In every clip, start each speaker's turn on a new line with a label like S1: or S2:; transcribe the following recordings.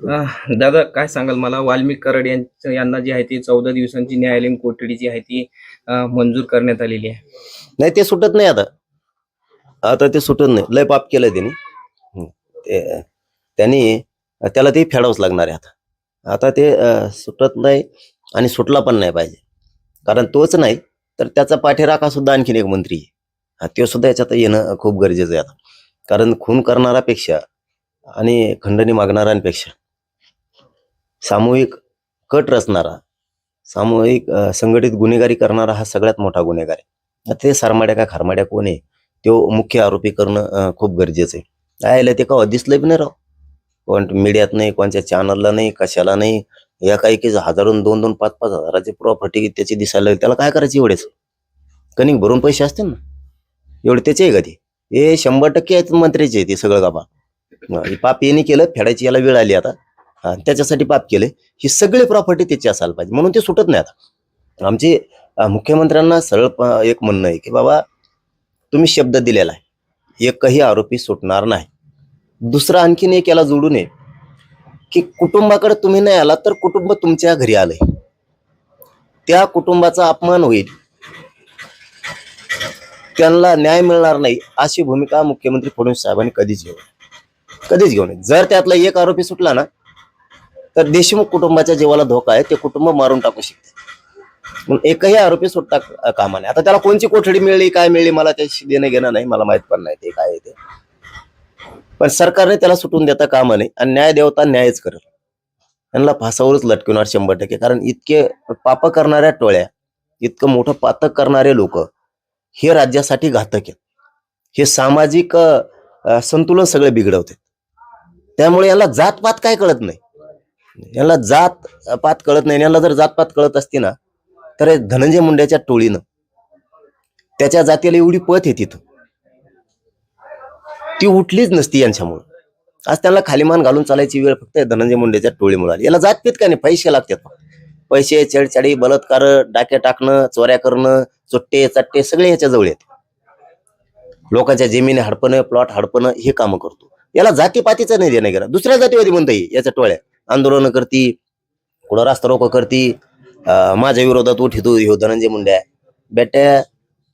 S1: दादा काय सांगाल? मला वाल्मिक कराड यांचं यांना जी आहे ती चौदा दिवसांची न्यायालयीन कोठडी जी आहे ती मंजूर करण्यात आलेली आहे.
S2: नाही ते सुटत नाही आता. आता ते सुटत नाही. लय पाप केलं त्यांनी. हम्म. ते- त्यांनी त्याला ते फेडावंच लागणार आहे आता. आता ते अं, सुटत नाही आणि सुटला पण नाही पाहिजे. कारण तोच नाही तर त्याचा पाठीराखा सुद्धा आणखीन एक मंत्री आहे. हा, तो सुद्धा याच्यात येणं खूप गरजेचं आहे आता. कारण खून करणारापेक्षा आणि खंडणी मागणाऱ्यांपेक्षा सामूहिक कट रचणारा सामूहिक संघटित गुन्हेगारी करणारा हा सगळ्यात मोठा गुन्हेगार आहे. आता ते सारमाड्या का खारमाड्या कोण आहे? तो मुख्य आरोपी करणं खूप गरजेचं आहे. आयला ते का दिसलं बी नाही राव? कोण मीडियात नाही कोणत्या चॅनलला नाही कशाला नाही या काही की हजारून दोन दोन पाच पाच हजाराची प्रॉपर्टी त्याची दिसायला लागली. त्याला काय करायचं एवढेच? कणिक भरून पैसे असतील ना? एवढे त्याचे आहे का ते? हे शंभर टक्के आहेत मंत्र्याचे ते सगळं गाबा पाप यांनी केलं फेडायची याला वेळ आली आता. त्याच्यासाठी पाप केले ही सगळी प्रॉपर्टी त्याची असायला पाहिजे. म्हणून ते सुटत नाही आता. आमचे मुख्यमंत्र्यांना सरळ एक म्हणणं आहे की बाबा तुम्ही शब्द दिलेला आहे. एकही आरोपी सुटणार नाही. दुसरा आणखीन एक याला जोडू नये. की कुटुंबाकडे तुम्ही नाही आला तर कुटुंब तुमच्या घरी आलंय. त्या कुटुंबाचा अपमान होईल. त्यांना न्याय मिळणार नाही अशी भूमिका मुख्यमंत्री फडणवीस साहेबांनी कधीच घेऊ कधीच घेऊ नये. जर त्यातला एक आरोपी सुटला ना तर देशमुख कुटुंबाच्या जीवाला धोका आहे ते कुटुंब मारून टाकू शकते. एकही आरोपी सुटता कामा नाही आता त्याला कोणची कोठडी मिळली काय मिळली मला त्याशी देणं घेणं नाही मला माहीत पण नाही ते काय ते. पण सरकारने त्याला सुटून देता कामा नाही आणि न्याय देवता न्यायच करेल. त्यांना फासावरच लटकवणार शंभर टक्के. कारण इतके पाप करणाऱ्या टोळ्या इतकं मोठं पातक करणारे लोक हे राज्यासाठी घातक आहेत. हे सामाजिक संतुलन सगळे बिघडवते त्यामुळे याला जातपात काय कळत नाही. याला जात पात कळत नाही. याला जर जातपात कळत असती ना तर धनंजय मुंड्याच्या टोळीनं त्याच्या जातीला एवढी पत आहे तिथं. ती उठलीच नसती यांच्यामुळं. आज त्यांना खालीमान घालून चालायची वेळ फक्त धनंजय मुंडेच्या टोळीमुळे आली. याला जातपीत काय नाही? पैसे लागतात पैसे छेडछाडी बलात्कार डाके टाकणं चोऱ्या करणं चोट्टे चट्टे सगळे याच्याजवळ येत लोकांच्या जमिनी हडपणं प्लॉट हडपणं हे कामं करतो. याला जातीपातीचं नाही देणं गेला दुसऱ्या जातीवादी म्हणता येईल याच्या टोळ्या. आंदोलन करती कुठं रास्ता रोको करती माझ्या विरोधात उठितो ह्यो धनंजय मुंड्या बेट्या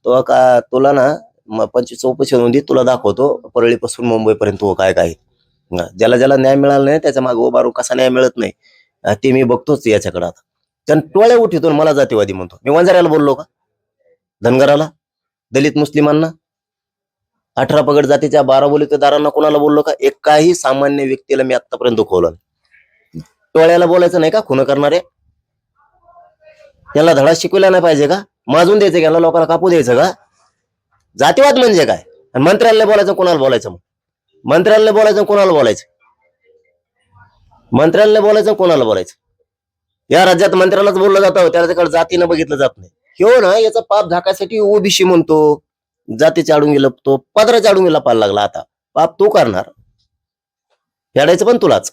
S2: तो का तुला ना पंचवीस चौपशी नोंदी तुला दाखवतो परळीपासून मुंबईपर्यंत हो काय काय. ज्याला ज्याला न्याय मिळाला नाही त्याच्यामागे उभारून कसा न्याय मिळत नाही ते मी बघतोच याच्याकडे आता. त्यानं टोळ्या उठितो मला जातीवादी म्हणतो. मी वंजाऱ्याला बोललो का? धनगराला? दलित मुस्लिमांना? अठरा पगड जातीच्या बारा बोलीतेदारांना कोणाला बोललो का? एकाही सामान्य व्यक्तीला मी आतापर्यंत खोवलं नाही. टोळ्याला बोलायचं नाही का? खुन करणारे? याला धडा शिकवला नाही पाहिजे का? माजून द्यायचं का याला लोकांना कापू द्यायचं का? जातीवाद म्हणजे काय? आणि मंत्र्याला बोलायचं कोणाला बोलायचं मग? मंत्र्याला बोलायचं कोणाला बोलायचं? मंत्र्याला बोलायचं कोणाला बोलायचं? या राज्यात मंत्र्यालाच बोललं जातं त्याच्याकडे जातीनं बघितलं जात नाही. किंवा ना याचा पाप झाकायसाठी ओबीसी म्हणतो. जाती चाडून गेलं तो पदरा चाडून गेला पाहायला लागला आता. पाप तू करणार. फेडायचं पण तुलाच.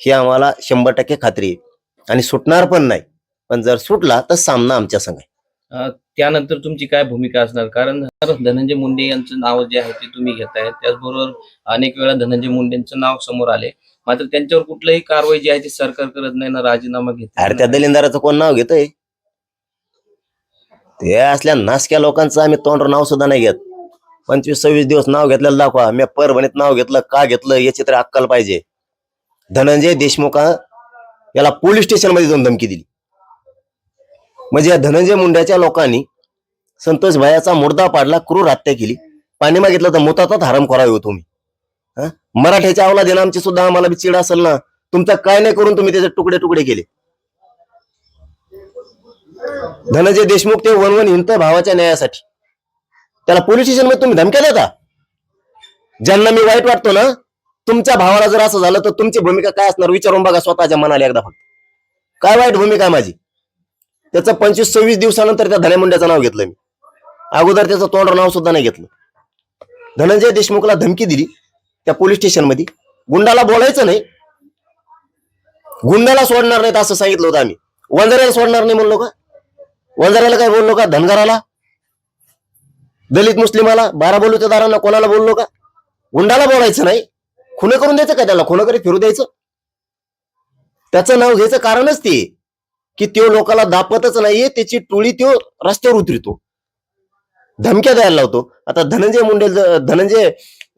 S2: ही आम्हाला शंभर टक्के खात्री आहे. आणि सुटणार पण नाही. पण जर सुटला तर सामना आमच्या संघ आहे.
S1: अं, त्यानंतर तुमची काय भूमिका असणार? कारण धनंजय मुंडे यांचं नाव जे आहे ते तुम्ही घेताय. त्याचबरोबर अनेक वेळा धनंजय मुंडेंचं नाव समोर आले मात्र त्यांच्यावर कुठलंही कारवाई जी आहे ती सरकार करत नाही ना राजीनामा घेत
S2: अरे त्या दलिंदाराचं कोण नाव घेतोय? ते असल्या नासक्या लोकांचं आम्ही तोंड नाव सुद्धा नाही घेत. पंचवीस सव्वीस दिवस नाव घेतलेलं दाखवा. मी परभणीत नाव घेतलं का घेतलं याची तरी अक्कल पाहिजे. धनंजय देशमुख याला पोलीस स्टेशनमध्ये जाऊन धमकी दिली. म्हणजे या धनंजय मुंड्याच्या लोकांनी संतोष भायाचा मुर्दा पाडला क्रूर हत्या केली. पाणी मागितलं तर मुतातात हराम करावे हो तुम्ही. मराठ्याच्या आवला देणं आमची सुद्धा आम्हाला चिड असेल ना. तुमचा काय नाही करून तुम्ही त्याचे तुकडे तुकडे केले. धनंजय देशमुख ते वनवन हिंत भावाच्या न्यायासाठी. त्याला पोलीस स्टेशनमध्ये तुम्ही धमक्या देता? ज्यांना मी वाईट वाटतो ना तुमच्या भावाला जर असं झालं तर तुमची भूमिका काय असणार? विचारून बघा स्वतःच्या मनाला एकदा फक्त. काय वाईट भूमिका आहे माझी? त्याचं पंचवीस सव्वीस दिवसानंतर त्या धनमुंड्याचं नाव घेतलं मी. अगोदर त्याचं तोंड नाव सुद्धा नाही घेतलं. धनंजय देशमुखला धमकी दिली त्या पोलीस स्टेशनमध्ये गुंडाला बोलायचं नाही. गुंडाला सोडणार नाहीत असं सांगितलं होतं आम्ही. वंजाऱ्याला सोडणार नाही म्हणलो का? वंजाऱ्याला काय बोललो का? धनगराला? दलित मुस्लिमाला? बारा बोलूच्या दारांना कोणाला बोललो का? गुंडाला बोलायचं नाही. खुने करून द्यायचं का त्याला? खुनं करी फिरू द्यायचं? त्याचं नाव घ्यायचं कारणच ते की त्यो लोकाला दापतच नाहीये त्याची टोळी त्यो रस्त्यावर उतरतो. धमक्या द्यायला लावतो. आता धनंजय मुंडे धनंजय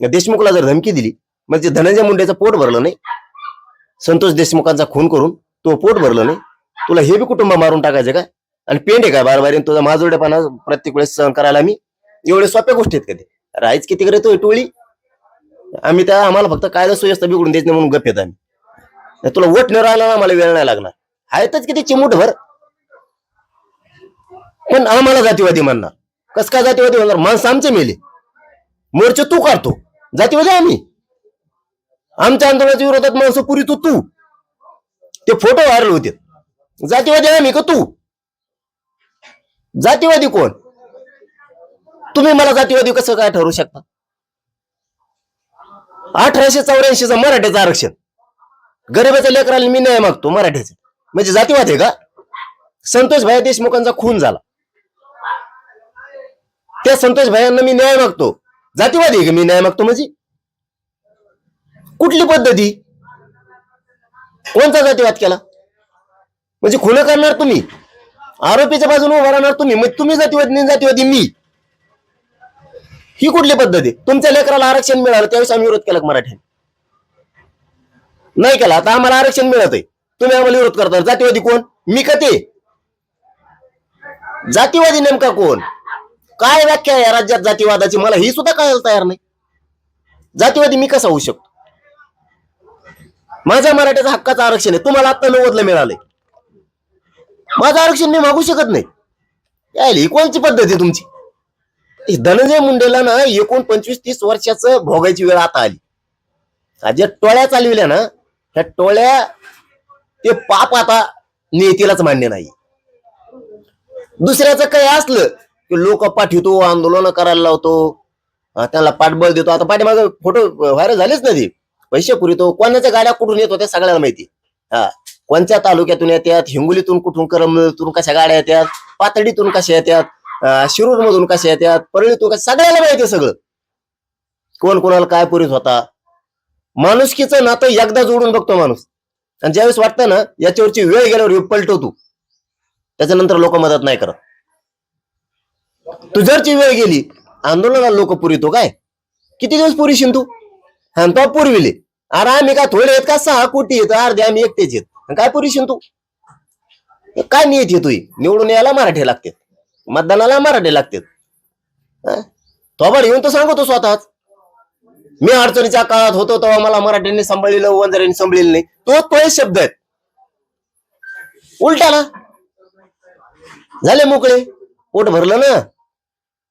S2: देशमुखला जर धमकी दिली म्हणजे धनंजय मुंडेचं पोट भरलं नाही संतोष देशमुखांचा खून करून तो पोट भरलं नाही तुला हे बी कुटुंब मारून टाकायचं काय आणि पेंड आहे काय बार बारीन तुझा माजोडेपणा प्रत्येक वेळेस सहन करायला मी एवढे सोप्या गोष्टी आहेत का ते? राहायच किती करतोय टोळी? आम्ही त्या आम्हाला फक्त कायदा सुव्यवस्था बिघडून द्यायची म्हणून गप येत आम्ही. तुला वोट न राहिला आम्हाला वेळ नाही लागणार. आहेतच किती चिमूट भर पण आम्हाला जातीवादी म्हणणार. कस काय जातीवादी म्हणणार माणसं आमचे मेले. मोर्चे तू काढतो. जातीवादी आम्ही. आमच्या आंदोलनाच्या विरोधात माणसं पुरी तू तू. ते फोटो व्हायरल होते. जातीवादी आम्ही का तू? जातीवादी कोण? तुम्ही मला जातीवादी कसं काय ठरवू शकता? अठराशे चौऱ्याऐंशीचं मराठ्याचं आरक्षण. गरीबाच्या लेकराला मी न्याय मागतो मराठ्याचे म्हणजे जातीवाद आहे का? संतोष भाई देशमुखांचा खून झाला. त्या संतोष भायांना मी न्याय मागतो. जातीवादी आहे का? मी न्याय मागतो म्हणजे? कुठली पद्धती? कोणता जातीवाद केला? म्हणजे खून करणार तुम्ही. आरोपीच्या बाजूने उभा राहणार तुम्ही. मग तुम्ही जातीवादी जातीवादी मी. ही कुठली पद्धत आहे? तुमच्या लेकराला आरक्षण मिळालं त्यावेळेस आम्ही विरोध केला मराठ्याने? नाही केला. आता आम्हाला आरक्षण मिळत आहे तुम्ही आम्हाला विरोध करता. जातीवादी कोण? मी का ते? जातीवादी नेमका कोण? काय व्याख्या आहे राज्यात जातीवादाची? मला ही सुद्धा कळायला तयार नाही. जातीवादी मी कसा होऊ शकतो? माझ्या मराठ्याचा हक्काचं आरक्षण आहे. तुम्हाला आता नव्वदला मिळालंय. माझं आरक्षण मी मागू शकत नाही. यायला ही कोणची पद्धत आहे तुमची? धनंजय मुंडेला ना एकूण पंचवीस तीस वर्षाचं भोगायची वेळ आता आली. ज्या टोळ्या चालविल्या ना त्या टोळ्या ते पाप आता नेतीलाच मान्य नाही. दुसऱ्याचं काही असलं की लोक पाठवतो आंदोलन करायला लावतो त्याला पाठबळ देतो. आता पाठीमागे फोटो व्हायरल झालेच ना ते. पैसे पुरवतो. कोणाच्या गाड्या कुठून येतो होत्या सगळ्याला माहिती. हा कोणत्या तालुक्यातून येतात हिंगोलीतून कुठून करमतून कशा गाड्या येतात पातळीतून कशा येतात शिरूर मधून कशा येतात परळीतून कशा सगळ्याला माहिती सगळं. कोण कोणाला काय पुरीत होता. माणुसकीचं नातं एकदा जोडून बघतो माणूस. आणि ज्यावेळेस वाटतं ना याच्यावरची वेळ गेल्यावर पलटव पलटवतो त्याच्यानंतर लोक मदत नाही करत. तुझ्यावरची वेळ गेली आंदोलनाला लोक पुरितो काय? किती दिवस पुरीशील तू? हा तो पुरविले. अरे आम्ही काय थोडे आहेत का? सहा कोटी येत अर्धे आम्ही एकटेच येत आणि काय पुरीशील तू? काय नियत येतोय निवडून यायला मराठी लागते. मतदानाला मराठी लागते थोबाड येऊन तर सांगतो स्वतःच. मी अडचणीच्या काळात होतो तेव्हा मला मराठ्यांनी सांभाळलेलं वंजाऱ्यांनी सांभाळलेलं नाही. तो तो शब्द आहेत उलटाला झाले मोकळे. पोट भरलं ना.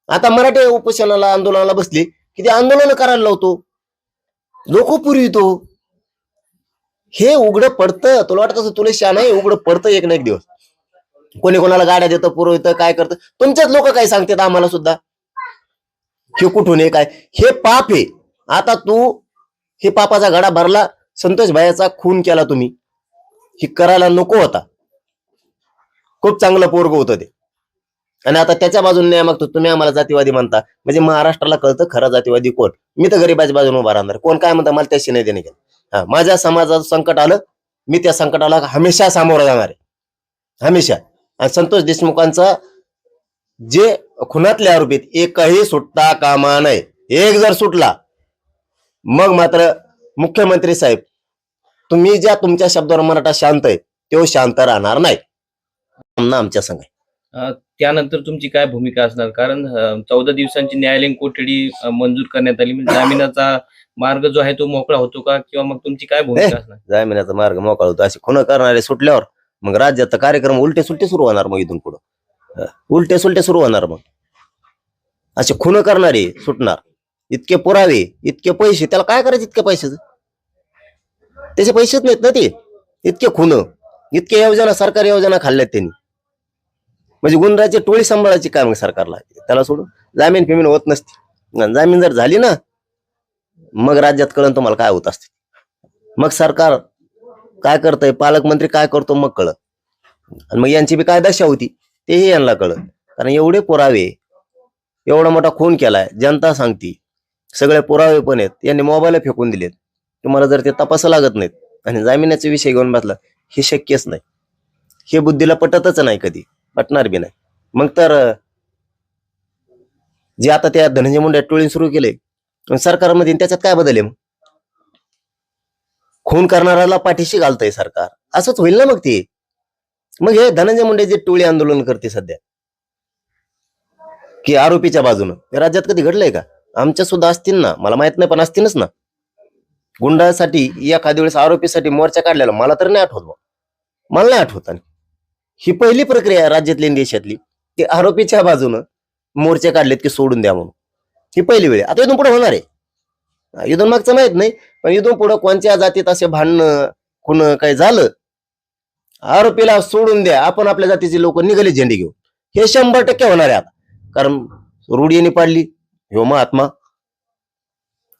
S2: आता मराठी उपोषणाला आंदोलनाला बसले. की ते आंदोलन करायला लावतो. लोक पुरवितो. हे उघडं पडतं. तुला वाटत तुला शान आहे? उघडं पडतं एक ना एक दिवस. कोणी कोणाला गाड्या देतं पुरवतं काय करतं? तुमच्याच लोक काय सांगतात आम्हाला सुद्धा? हे कुठून हे काय? हे पाप आहे. आता तू हे पापाचा घडा भरला संतोष भाईचा खून केला तुम्ही. हे करायला नको होता खूप चांगलं पोरग होतं ते. आणि आता त्याच्या बाजूने न्याय मागतो तुम्ही आम्हाला जातीवादी म्हणता. म्हणजे महाराष्ट्राला कळतं खरा जातीवादी कोण. मी तर गरीबाच्या बाजूने उभा राहणार. कोण काय म्हणता मला त्याशी नाही देणे गेलं हा माझ्या समाजाचं संकट आलं मी त्या संकटाला हमेशा सामोरं जाणार आहे. हमेशा. आणि संतोष देशमुखांचा जे खुनातले आरोपीत एकही सुटता कामा नये. एक जर सुटला मग मात्र मुख्यमंत्री साहेब तुम्ही ज्या तुमच्या शब्दावर मराठा शांत आहे तो शांत राहणार नाही. आमच्या संघ
S1: त्यानंतर तुमची काय भूमिका असणार? कारण चौदा दिवसांची न्यायालयीन कोठडी मंजूर करण्यात आली. म्हणजे जामिनाचा मार्ग जो आहे तो मोकळा होतो का? किंवा मग तुमची काय भूमिका असणार?
S2: जामिनाचा मार्ग मोकळा होतो. असे खुन करणारे सुटल्यावर मग राज्याचा कार्यक्रम उलटे सुलटे सुरू होणार मग इथून पुढं. उलटे सुलटे सुरू होणार मग. असे खुन करणारे सुटणार. इतके पुरावे इतके पैसे त्याला काय करायचे इतके पैशाचं? त्याचे पैसेच नाहीत ना ते. इतके खुन इतके योजना सरकारी योजना खाल्ल्यात त्यांनी. म्हणजे गुंडाची टोळी सांभाळायची काय मग सरकारला? त्याला सोडून जामीन फिमीन होत नसते. जामीन जर झाली ना मग राज्यात कळण तुम्हाला काय होत असते. मग सरकार काय करतंय? पालकमंत्री काय करतो मग कळत आणि मग यांची बी काय दशा होती? तेही यांना कळत कारण एवढे पुरावे एवढा मोठा खून केलाय जनता सांगती. सगळे पुरावे पण आहेत. यांनी मोबाईल फेकून दिलेत. तुम्हाला जर ते तपास लागत नाहीत आणि जामिनाचा विषय घेऊन बसला हे शक्यच नाही. हे बुद्धीला पटतच नाही कधी. पटणार बी नाही. मग तर जे आता त्या धनंजय मुंडे टोळी सुरू केले सरकारमध्ये त्याच्यात काय बदल आहे मग? खून करणाऱ्याला पाठीशी घालतंय सरकार. असंच होईल ना मग ते? मग हे धनंजय मुंडे जे टोळी आंदोलन करते सध्या की आरोपीच्या बाजूनं राज्यात कधी घडलंय का? आमच्या सुद्धा असतील ना मला माहीत नाही पण असतीलच ना. गुंडासाठी एखाद्या वेळेस आरोपीसाठी मोर्चा काढलेला मला तर नाही आठवत बुवा. मला नाही आठवत आणि. ही पहिली प्रक्रिया राज्यातली देशातली. की आरोपीच्या बाजूनं मोर्चे काढलेत की सोडून द्या म्हणून. ही पहिली वेळ आहे. आता इथून पुढे होणार आहे. इथून मागचं माहीत नाही पण इथून पुढं कोणत्या जातीत असे भांडणं कुण काही झालं आरोपीला सोडून द्या आपण आपल्या जातीचे लोक निघाले झेंडे घेऊन. हे शंभर टक्के होणार आहे आता. कारण रूढ यांनी पाडली ह्यो महात्मा.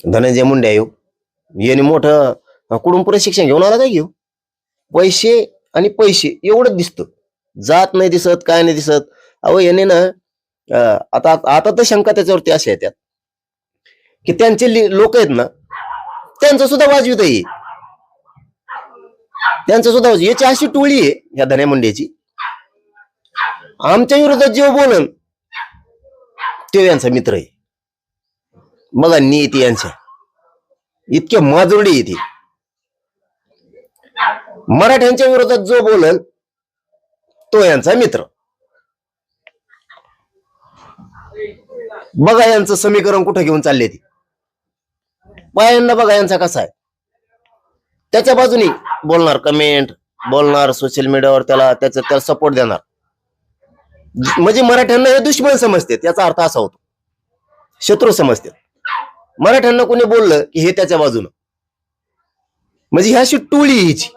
S2: धनंजय मुंडे येऊ यांनी मोठं कुडून पुढे शिक्षण घेऊन आला काय घेऊ पैसे आणि पैसे एवढंच दिसतं. जात नाही दिसत काय नाही दिसत. अहो याने ना आता आता तर शंका त्याच्यावरती अशा येतात की त्यांचे लोक आहेत ना त्यांचं सुद्धा वाजवित आहे त्यांचं सुद्धा वाजवी याची अशी टोळी आहे या धन्या मुंडेची. आमच्या विरोधात जेव बोलन तो यांचा मित्र आहे. बघा येते यांच्या इतके माजुरडी येते मराठ्यांच्या विरोधात जो बोलन तो यांचा मित्र. बघा यांचं समीकरण कुठं घेऊन चालले ती. बायांना बघा यांचा कसा आहे. त्याच्या बाजूनी बोलणार कमेंट बोलणार सोशल मीडियावर त्याला त्याचा त्याला सपोर्ट देणार. म्हणजे मराठ्यांना हे दुश्मन समजते याचा अर्थ असा होतो. शत्रू समजते. मराठ्यांना कोणी बोललं की हे त्याच्या बाजूनं. म्हणजे ही अशी टोळी हिची.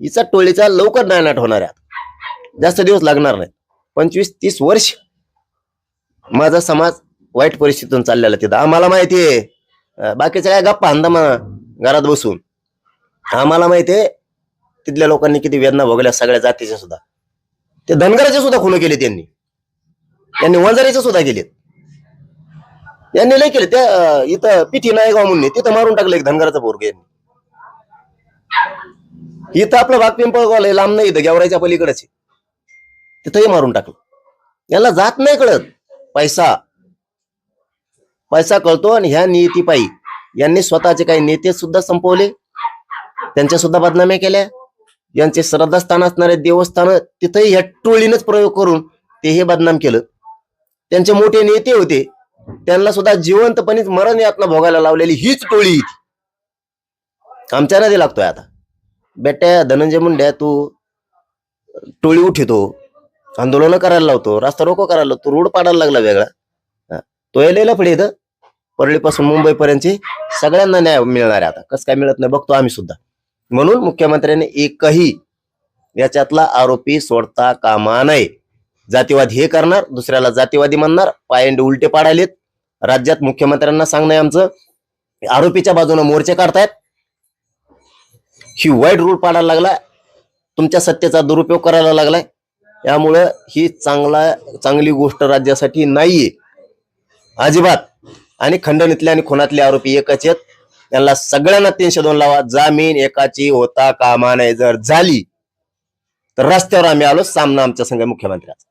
S2: हिचा टोळीचा लवकर नायनाट होणार आहे. जास्त दिवस लागणार नाही पंचवीस तीस वर्ष माझा समाज वाईट परिस्थितीतून चाललेला तिथं. आम्हाला माहिती आहे. बाकीच्या काय गप्पा अंदामा घरात बसून. आम्हाला माहिती आहे तिथल्या लोकांनी किती वेदना भोगल्या सगळ्या जातीच्या सुद्धा. ते धनगराचे सुद्धा खुलं केले त्यांनी. त्यांनी वंजारीचे सुद्धा केलेत. यांनी लय केले त्या इथं पिठी नायगाव म्हणून तिथं मारून टाकलं एक धनगराचा पोरग यांनी. इथं आपलं भाग पिंपळ आहे लांब नाही इथं गेवरायच्या पलीकडेच तिथंही मारून टाकलं. याला जात नाही कळत. पैसा पैसा कळतो आणि ह्या नियतीपायी यांनी स्वतःचे काही नेते सुद्धा संपवले. त्यांच्या सुद्धा बदनाम्या केल्या. यांचे श्रद्धास्थान असणारे देवस्थान तिथेही ह्या टोळीनेच प्रयोग करून तेही बदनाम केलं. त्यांचे मोठे नेते होते. त्यांना सुद्धा जिवंतपणे मरण यातना भोगायला लावलेली हीच टोळी आमच्या नदी लागतोय आता. बेट्या धनंजय मुंड्या तू टोळी उठितो. आंदोलन करायला लावतो. रास्ता रोको करायला लावतो. रोड पाडायला लागला वेगळा. हा. पुढे इथं. परळीपासून मुंबईपर्यंतची सगळ्यांना न्याय मिळणार आहे आता. कसं काय मिळत नाही बघतो आम्ही सुद्धा. म्हणून मुख्यमंत्र्यांनी एकही याच्यातला आरोपी सोडता कामा नये. जातीवाद हे करणार दुसऱ्याला जातीवादी म्हणणार पायंडे उलटे पाडायलेत. राज्यात मुख्यमंत्र्यांना सांगणं आमचं. आरोपीच्या बाजूने मोर्चे काढतायत. ही वाईट रूल पाडायला लागलाय. तुमच्या सत्तेचा दुरुपयोग करायला लागलाय. त्यामुळं ही चांगला चांगली गोष्ट राज्यासाठी नाहीये. अजिबात. आणि खंडणीतले आणि खुनातले आरोपी एकच आहेत. त्यांना सगळ्यांना तीनशे दोन लावा. जामीन एकाची होता कामा नाही जर झाली तर रस्त्यावर आम्ही आलो. सामना आमच्या संघ मुख्यमंत्र्याचा.